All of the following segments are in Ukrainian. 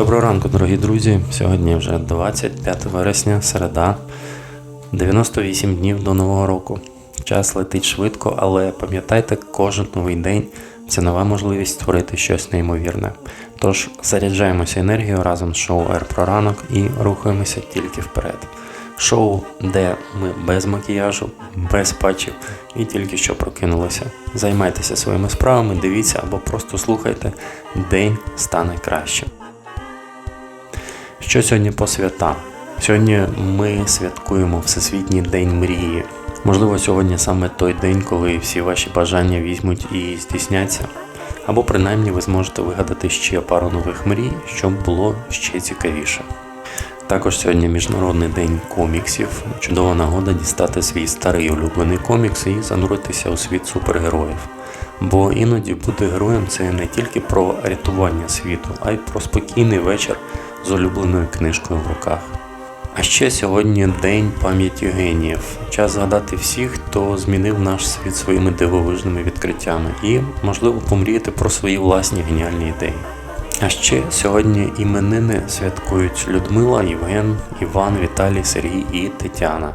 Доброго ранку, дорогі друзі. Сьогодні вже 25 вересня, середа, 98 днів до Нового року. Час летить швидко, але пам'ятайте, кожен новий день це нова можливість створити щось неймовірне. Тож заряджаємося енергією разом з шоу Air про ранок і рухаємося тільки вперед. Шоу, де ми без макіяжу, без патчів і тільки що прокинулися. Займайтеся своїми справами, дивіться або просто слухайте, день стане кращим. Що сьогодні по святам? Сьогодні ми святкуємо Всесвітній день мрії. Можливо, сьогодні саме той день, коли всі ваші бажання візьмуть і здійсняться. Або принаймні ви зможете вигадати ще пару нових мрій, щоб було ще цікавіше. Також сьогодні Міжнародний день коміксів. Чудова нагода дістати свій старий улюблений комікс і зануритися у світ супергероїв. Бо іноді бути героєм це не тільки про рятування світу, а й про спокійний вечір з улюбленою книжкою в руках. А ще сьогодні День пам'яті геніїв. Час згадати всіх, хто змінив наш світ своїми дивовижними відкриттями і, можливо, помріяти про свої власні геніальні ідеї. А ще сьогодні іменини святкують Людмила, Євген, Іван, Віталій, Сергій і Тетяна.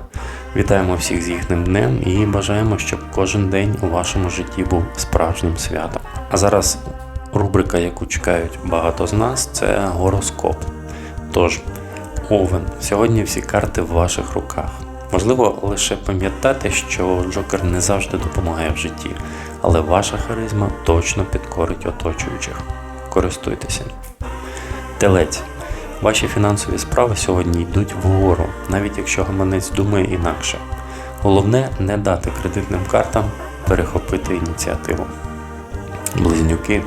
Вітаємо всіх з їхнім днем і бажаємо, щоб кожен день у вашому житті був справжнім святом. А зараз рубрика, яку чекають багато з нас, це гороскоп. Тож, Овен, сьогодні всі карти в ваших руках. Можливо лише пам'ятати, що Джокер не завжди допомагає в житті, але ваша харизма точно підкорить оточуючих. Користуйтеся. Телець. Ваші фінансові справи сьогодні йдуть вгору, навіть якщо гаманець думає інакше. Головне не дати кредитним картам перехопити ініціативу. Близнюки.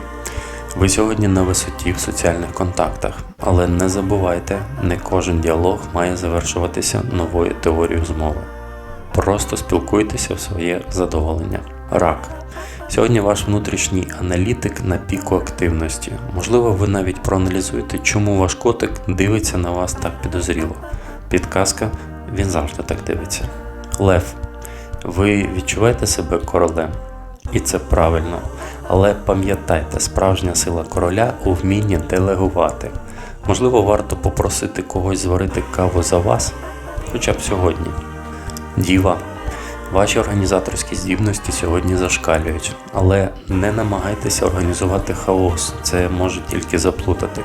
Ви сьогодні на висоті в соціальних контактах, але не забувайте, не кожен діалог має завершуватися новою теорією змови. Просто спілкуйтеся в своє задоволення. Рак. Сьогодні ваш внутрішній аналітик на піку активності. Можливо, ви навіть проаналізуєте, чому ваш котик дивиться на вас так підозріло. Підказка він завжди так дивиться. Лев. Ви відчуваєте себе королем. І це правильно. Але пам'ятайте, справжня сила короля у вмінні делегувати. Можливо, варто попросити когось зварити каву за вас, хоча б сьогодні. Діва. Ваші організаторські здібності сьогодні зашкалюють, але не намагайтеся організувати хаос, це може тільки заплутати.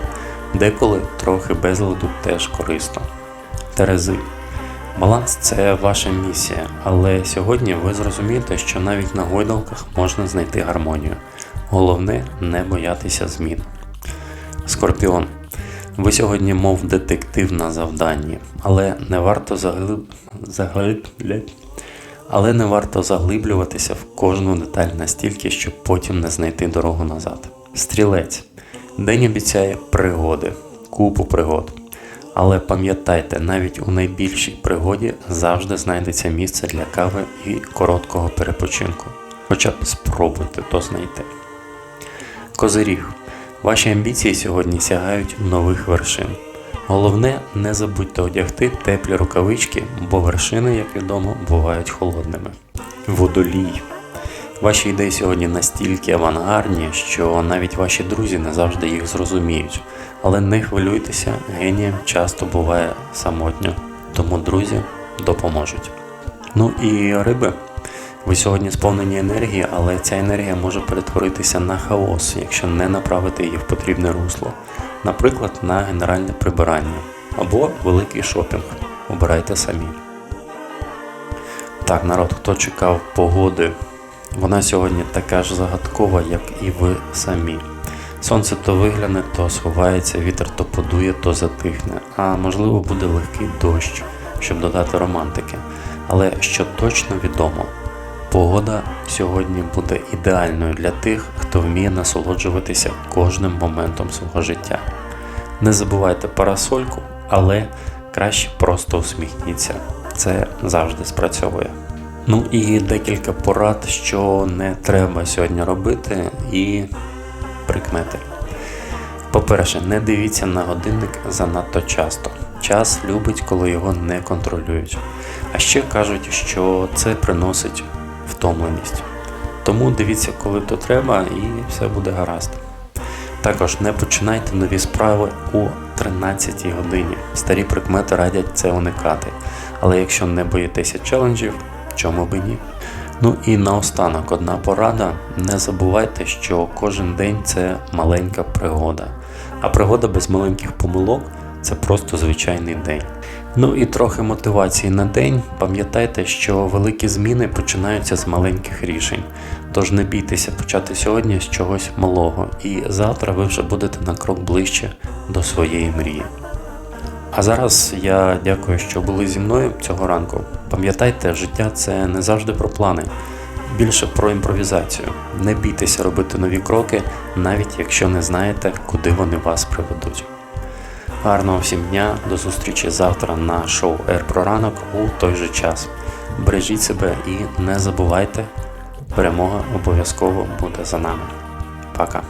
Деколи трохи безладу теж корисно. Терези. Баланс це ваша місія, але сьогодні ви зрозумієте, що навіть на гойдалках можна знайти гармонію. Головне не боятися змін. Скорпіон. Ви сьогодні, мов детектив на завданні, але не варто заглиб... заглиб... але не варто заглиблюватися в кожну деталь настільки, щоб потім не знайти дорогу назад. Стрілець. День обіцяє пригоди, купу пригод. Але пам'ятайте, навіть у найбільшій пригоді завжди знайдеться місце для кави і короткого перепочинку. Хоча б спробуйте то знайти. Козиріг. Ваші амбіції сьогодні сягають нових вершин. Головне, не забудьте одягти теплі рукавички, бо вершини, як відомо, бувають холодними. Водолій. Ваші ідеї сьогодні настільки авангардні, що навіть ваші друзі не завжди їх зрозуміють. Але не хвилюйтеся, геніям часто буває самотньо, тому друзі допоможуть. Ну і риби. Ви сьогодні сповнені енергії, але ця енергія може перетворитися на хаос, якщо не направити її в потрібне русло, наприклад, на генеральне прибирання або великий шопінг. Обирайте самі. Так, народ, хто чекав погоди, вона сьогодні така ж загадкова, як і ви самі. Сонце то вигляне, то сховається, вітер то подує, то затихне, а можливо буде легкий дощ, щоб додати романтики. Але що точно відомо, погода сьогодні буде ідеальною для тих, хто вміє насолоджуватися кожним моментом свого життя. Не забувайте парасольку, але краще просто усміхніться. Це завжди спрацьовує. Ну і декілька порад, що не треба сьогодні робити, і прикмети. По-перше, не дивіться на годинник занадто часто. Час любить, коли його не контролюють. А ще кажуть, що це приносить втомленість. Тому дивіться, коли то треба, і все буде гаразд. Також не починайте нові справи у 13 годині. Старі прикмети радять це уникати. Але якщо не боїтеся челенджів, чому би ні? Ну і наостанок одна порада: не забувайте, що кожен день це маленька пригода. А пригода без маленьких помилок це просто звичайний день. Ну і трохи мотивації на день. Пам'ятайте, що великі зміни починаються з маленьких рішень. Тож не бійтеся почати сьогодні з чогось малого, і завтра ви вже будете на крок ближче до своєї мрії. А зараз я дякую, що були зі мною цього ранку. Пам'ятайте, життя це не завжди про плани, більше про імпровізацію. Не бійтеся робити нові кроки, навіть якщо не знаєте, куди вони вас приведуть. Гарного всім дня, до зустрічі завтра на шоу Ер про ранок у той же час. Бережіть себе і не забувайте, перемога обов'язково буде за нами. Пока.